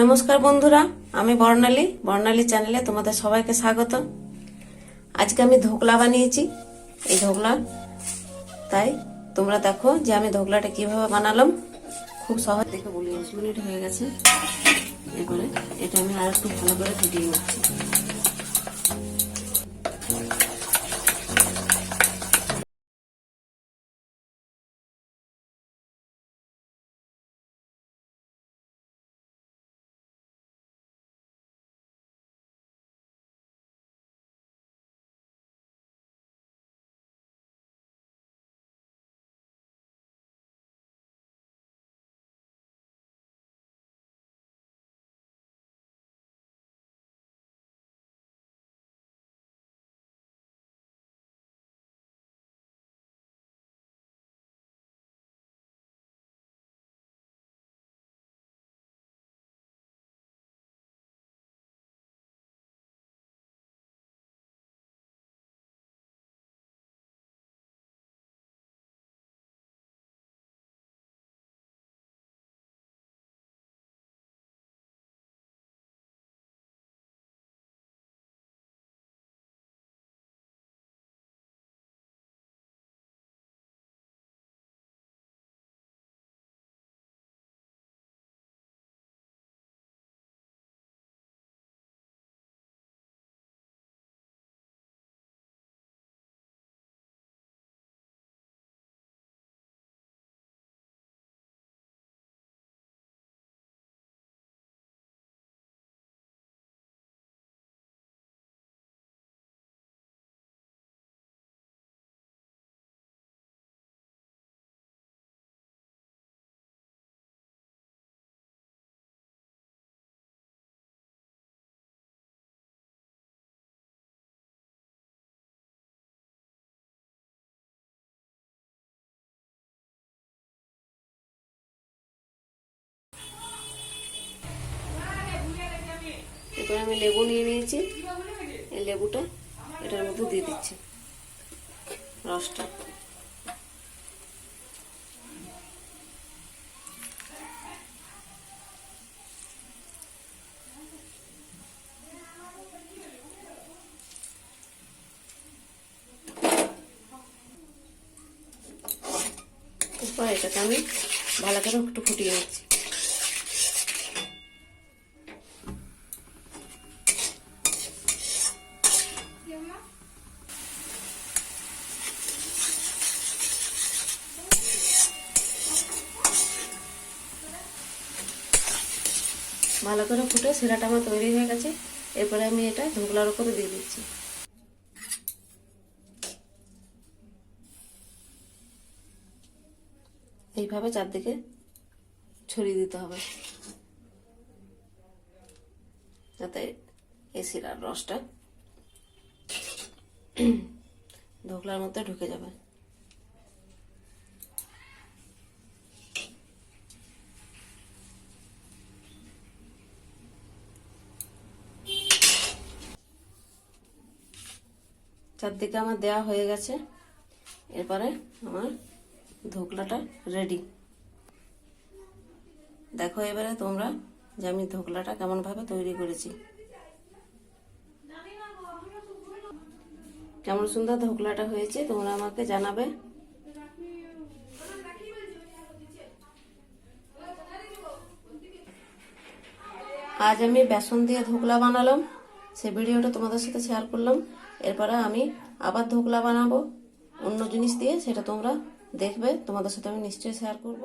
নমস্কার বন্ধুরা, আমি বর্ণালী। বর্ণালী চ্যানেলে তোমাদের সবাইকে স্বাগত। আজকে আমি ধোকলা বানিয়েছি। এই ধোকলা, তাই তোমরা দেখো যে আমি ধোকলাটা কীভাবে বানালাম। খুব সহজ দেখে, বলি, দশ মিনিট হয়ে গেছে। এরপরে এটা আমি আর একটু ভালো করে ফুটিয়ে নিচ্ছি। এরপরে আমি লেবু নিয়ে নিয়েছি। এই লেবুটা এটার মধ্যে দিয়ে দিচ্ছি। রসটা। এটাকে আমি ভালো করে একটু ফুটিয়ে নিচ্ছি। ভালো করে ফুটে শিরাটা আমার তৈরি হয়ে গেছে। এরপরে আমি এটা ঢোকলার উপরে দিয়ে দিচ্ছি। এইভাবে চারদিকে ছড়িয়ে দিতে হবে। যাতে এই শিরার রসটা ঢোকলার মধ্যে ঢুকে যাবে। চারদিকে আমার দেওয়া হয়ে গেছে। এরপরে আমার ধোকলাটা রেডি দেখো এবারে তোমরা যে আমি ধোকলাটা কেমনভাবে তৈরি করেছি। কেমন সুন্দর ধোকলাটা হয়েছে তোমরা আমাকে জানাবে। আজ আমি বেসন দিয়ে ধোকলা বানালাম। সে ভিডিওটা তোমাদের সাথে শেয়ার করলাম। এরপরে আমি আবার ধোকলা বানাবো। অন্য জিনিস দিয়ে সেটা তোমরা দেখবে। তোমাদের সাথে আমি নিশ্চয়ই শেয়ার করব।